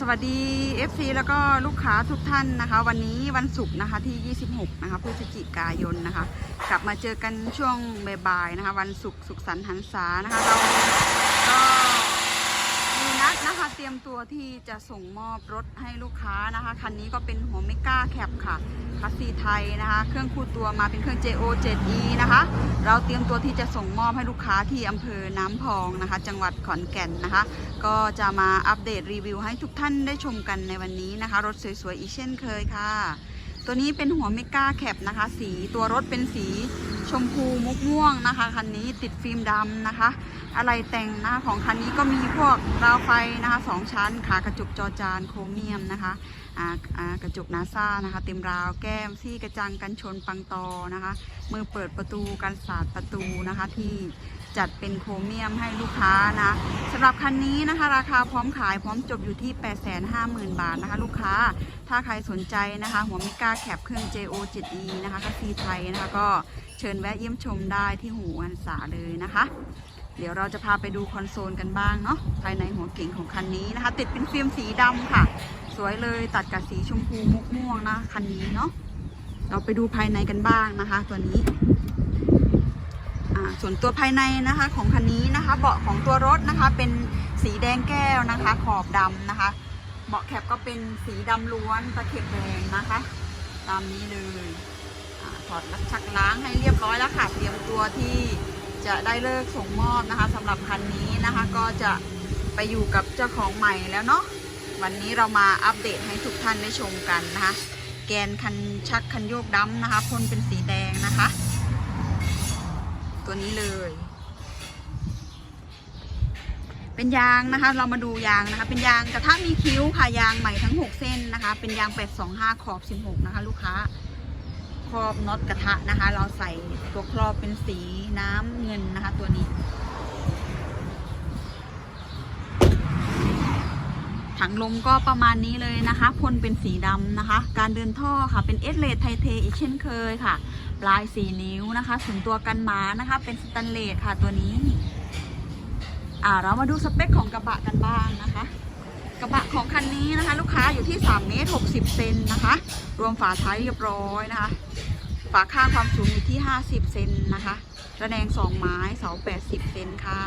สวัสดี FC แล้วก็ลูกค้าทุกท่านนะคะ วันนี้วันศุกร์นะคะที่ 26 นะคะพฤศจิกายนนะคะ กลับมาเจอกันช่วงบ่ายๆนะคะ วันศุกร์สุขสันต์หันษานะคะเรา นัดนะคะ เตรียมตัวที่จะส่งมอบรถให้ลูกค้านะคะ คันนี้ก็เป็นหัวเมก้าแคปค่ะคัสซีไทยนะคะ เครื่องคู่ตัวมาเป็นเครื่อง JO 7E นะคะ เราเตรียมตัวที่จะส่งมอบให้ลูกค้าที่อำเภอน้ำพองนะคะ จังหวัดขอนแก่นนะคะ ก็จะมาอัปเดตรีวิวให้ทุกท่านได้ชมกันในวันนี้นะคะ รถสวยๆอีกเช่นเคยค่ะ ตัวนี้เป็นหัวเมก้าแคปนะคะ สีตัวรถเป็นสีชมพูมุกม่วงนะคะ คันนี้ติดฟิล์มดำนะคะ อะไรแต่งหนะคะของคันนี้ก็มีพวกราวไฟนะคะสองชั้นขากระจกจอจานโครเมียมนะคะอ่าอ่ากระจกนาซ่านะคะ เต็มราวแก้มซี่กระจังกันชนปังตอนะคะ มือเปิดประตูกันสาดประตูนะคะที่ จัดเป็นโครเมียมให้ลูกค้านะสำหรับคันนี้นะคะ ราคาพร้อมขายพร้อมจบอยู่ที่ 850,000 บาทนะคะ ลูกค้าถ้าใครสนใจนะคะ หัวมิก้าแคปเครื่อง JO 7E นะคะคัสซีไทยนะคะก็เชิญแวะเยี่ยมชมได้ที่หูอันสาเลยนะคะ เดี๋ยวเราจะพาไปดูคอนโซลกันบ้างเนาะภายในหัวเก่งของคันนี้นะคะ ติดเป็นฟิล์มสีดำค่ะ สวยเลยตัดกับสีชมพูมุกม่วงนะคันนี้เนาะเราไปดูภายในกันบ้างนะคะ ตัวนี้ ส่วนตัวภายในนะคะของคันนี้นะคะ เบาะของตัวรถนะคะ เป็นสีแดงแก้วนะคะ ขอบดำนะคะ เบาะแคปก็เป็นสีดำล้วนตะเข็บแดงนะคะ ตามนี้เลยอถอดลักชักล้างให้เรียบร้อยแล้วค่ะ เตรียมตัวที่จะได้เลิกส่งมอบนะคะสำหรับคันนี้นะคะก็จะไปอยู่กับเจ้าของใหม่แล้วเนาะวันนี้เรามาอัปเดตให้ทุกท่านได้ชมกันนะคะ แกนคันชักคันโยกดำนะคะพ่นเป็นสีแดงนะคะ ตัวนี้เลย เป็นยางนะคะ เรามาดูยางนะคะ เป็นยางกระทะมีคิ้วค่ะยางใหม่ทั้ง 6 เส้นนะคะ เป็นยาง 825 ขอบ 16 นะคะ ลูกค้าครอบน็อตกระทะนะคะ เราใส่ตัวครอบเป็นสีน้ำเงินนะคะ ตัวนี้ ถังลมก็ประมาณนี้เลยนะคะพ่นเป็นสีดำนะคะ การเดินท่อค่ะเป็นเอสเลสไทเทอีกเช่นเคยค่ะ ปลาย4นิ้วนะคะส่วนตัวกันหมานะคะ เป็นสแตนเลสค่ะตัวนี้ อ่าเรามาดูสเปคของกระบะกันบ้างนะคะ กระบะของคันนี้นะคะ ลูกค้าอยู่ที่3เมตร60เซนนะคะ รวมฝาท้ายเรียบร้อยนะคะ ฝาข้างความสูงอยู่ที่ 50เซนนะคะระแนง2ไม้เสา80เซนค่ะ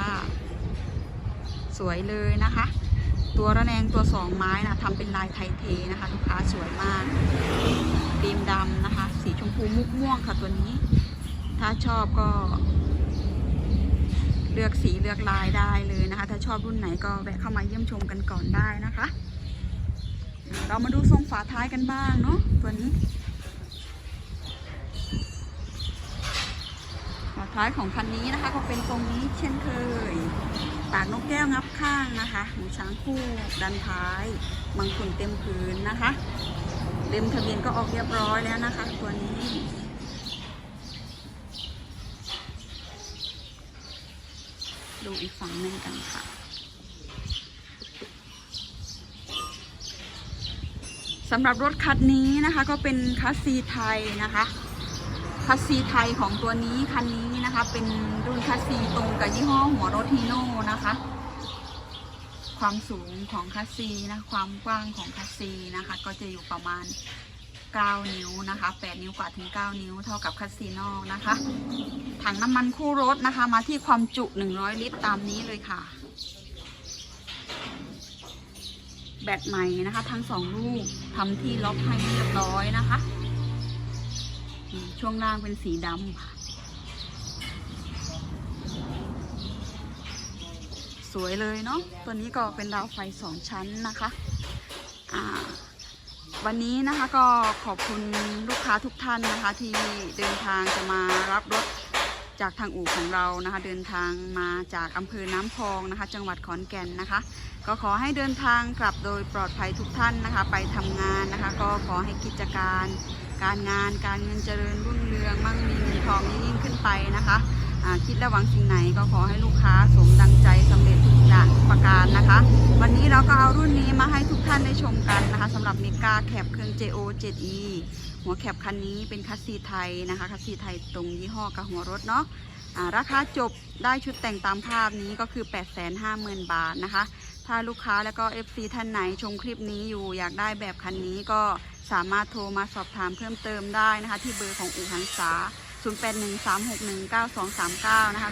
สวยเลยนะคะ ตัวระแนงตัว2ไม้นะทำเป็นลายไทเทนะคะ ลูกค้าสวยมากฟิมดำนะคะ สีชมพูมุกม่วงค่ะตัวนี้ ถ้าชอบก็ เลือกสีเลือกลายได้เลยนะคะ ถ้าชอบรุ่นไหนก็แวะเข้ามาเยี่ยมชมกันก่อนได้นะคะ เรามาดูทรงฝาท้ายกันบ้างเนาะตัวนี้ฝาท้ายของคันนี้นะคะ ก็เป็นตรงนี้เช่นเคย ปากนกแก้วงับข้างนะคะหูช้างคู่ดันท้ายมังคุนเต็มพื้นนะคะเล่มทะเบียนก็ออกเรียบร้อยแล้วนะคะ ตัวนี้ดูอีกฝั่งหนึ่งกันค่ะสำหรับรถคันนี้นะคะก็เป็นคัสซีไทยนะคะ คัสซีไทยของตัวนี้คันนี้นะคะ เป็นรุ่นคัสซีตรงกับยี่ห้อหัวรถฮีโน่นะคะ ความสูงของคัสซีนะความกว้างของคัสซีนะคะ ก็จะอยู่ประมาณ 9 นิ้วนะคะ 8 นิ้วกว่าถึง 9 นิ้วเท่ากับคัสซีนอกนะคะ ถังน้ำมันคู่รถนะคะ มาที่ความจุ 100 ลิตรตามนี้เลยค่ะ แบตใหม่นะคะ ทั้งสองลูกทำที่ล็อกให้เรียบร้อยนะคะ ช่วงล่างเป็นสีดำค่ะ สวยเลยเนาะตัวนี้ก็เป็นราวไฟสองชั้นนะคะอ่าวันนี้นะคะก็ขอบคุณลูกค้าทุกท่านนะคะ ที่เดินทางจะมารับรถจากทางอู่ของเรานะคะ เดินทางมาจากอำเภอน้ำพองนะคะ จังหวัดขอนแก่นนะคะ ก็ขอให้เดินทางกลับโดยปลอดภัยทุกท่านนะคะ ไปทำงานนะคะ ก็ขอให้กิจการ การงานการเงินเจริญรุ่งเรืองมั่งมีเงินทองยิ่งขึ้นไปนะคะคิดและหวังสิ่งไหนก็ขอให้ลูกค้าสมดังใจสำเร็จทุกอย่างประการนะคะ วันนี้เราก็เอารุ่นนี้มาให้ทุกท่านได้ชมกันนะคะสำหรับเมกาแคปเครื่อง JO 7E หัวแคปคันนี้เป็นคัสซีไทยนะคะ คัสซีไทยตรงยี่ห้อกับหัวรถเนาะราคาจบได้ชุดแต่งตามภาพนี้ก็คือ 850,000 บาทนะคะ ถ้าลูกค้าแล้วก็ FC ท่านไหนชมคลิปนี้อยู่อยากได้แบบคันนี้ก็ สามารถโทรมาสอบถามเพิ่มเติมได้นะคะ ที่เบอร์ของอู่หันษา 0813619239 นะคะ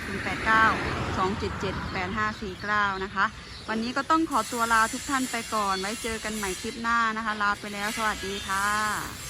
089-277-8549 นะคะ วันนี้ก็ต้องขอตัวลาทุกท่านไปก่อน ไว้เจอกันใหม่คลิปหน้านะคะ ลาไปแล้ว สวัสดีค่ะ